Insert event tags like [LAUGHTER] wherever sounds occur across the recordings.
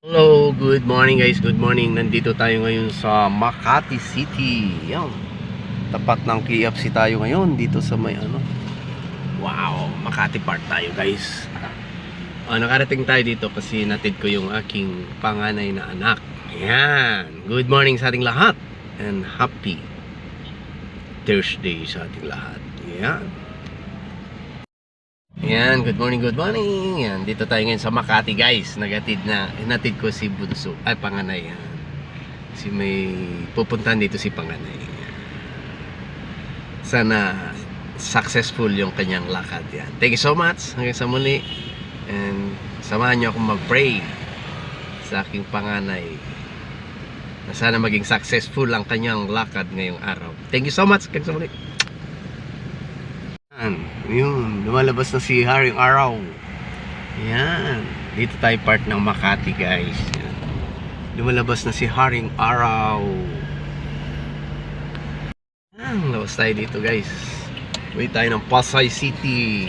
Hello, good morning guys, good morning. Nandito tayo ngayon sa Makati City. Yan. Tapat ng KFC tayo ngayon dito sa may ano. Wow, Makati Park tayo guys. Ah, nakarating tayo dito kasi natid ko yung aking panganay na anak. Yan. Good morning sa ating lahat. And happy Thursday sa ating lahat. Yan. Yan, good morning, good morning. Yan, dito tayo ngayon sa Makati, guys. Nagatid na, hinatid ko si Bunso, ay Panganay. Si may pupuntahan dito si Panganay. Sana successful yung kanyang lakad. Yan. Thank you so much. Hanggang sa muli. And samahan niyo akong mag-pray sa aking panganay. Na sana maging successful ang kanyang lakad ngayong araw. Thank you so much. Hanggang sa muli. Yan. Yun. Lumalabas na si Haring Araw. Yan. Dito tayo part ng Makati guys. Yan. Lumalabas na si Haring Araw. Yan. Labas tayo dito guys. Wait tayo ng Pasay City.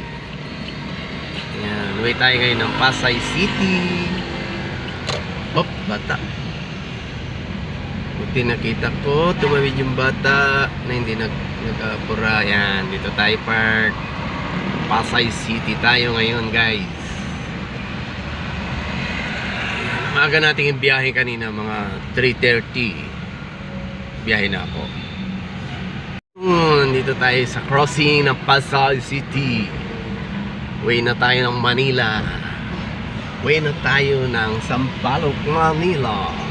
Yan. Wait tayo ngayon ng Pasay City. Hop, bata. Buti nakita ko, tumawid yung bata na hindi nag nag-apura. Yan, dito tayo park. Pasay City tayo ngayon, guys. Maaga nating yung biyahe kanina, mga 3.30. Biyahe na ako. Dito tayo sa crossing ng Pasay City. Way na tayo ng Manila. Way na tayo ng Sampaloc, Manila.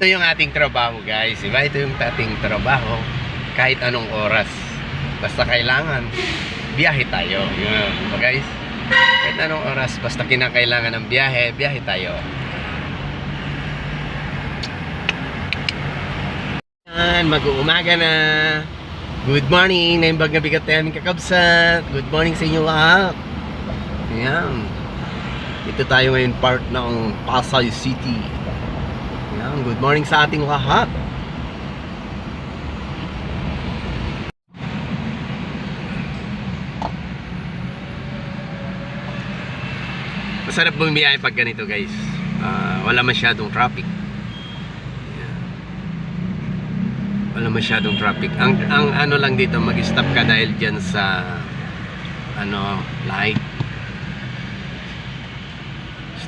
Ito yung ating trabaho guys, diba? Ito yung ating trabaho kahit anong oras. Basta kailangan, biyahe tayo. Yun, diba guys? Kahit anong oras, basta kinakailangan ng biyahe, biyahe tayo. Mag-uumaga na. Good morning, naimbag na bigat namin kakabsat. Good morning sa inyo lahat. Yan. Ito tayo ngayon part ng Pasay City. Yan, good morning sa ating lahat. Masarap bumiyahe pag ganito guys. Ah, wala masyadong traffic. Yan. Wala masyadong traffic. Ang, ang ano lang dito, mag-stop ka dahil dyan sa ano, light.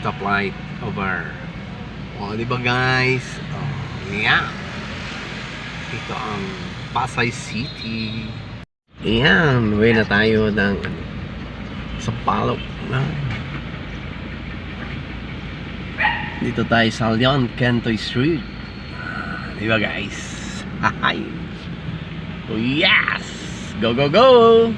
Stop light over. O, di ba guys? Oh, yeah. Ito ang Pasay City. Ayan, way na tayo ng ano, sa palok na. Dito tayo sa Leon Cantoy Street. Ah, Di guys? [LAUGHS] Hi. Oh yes! Go, go, go!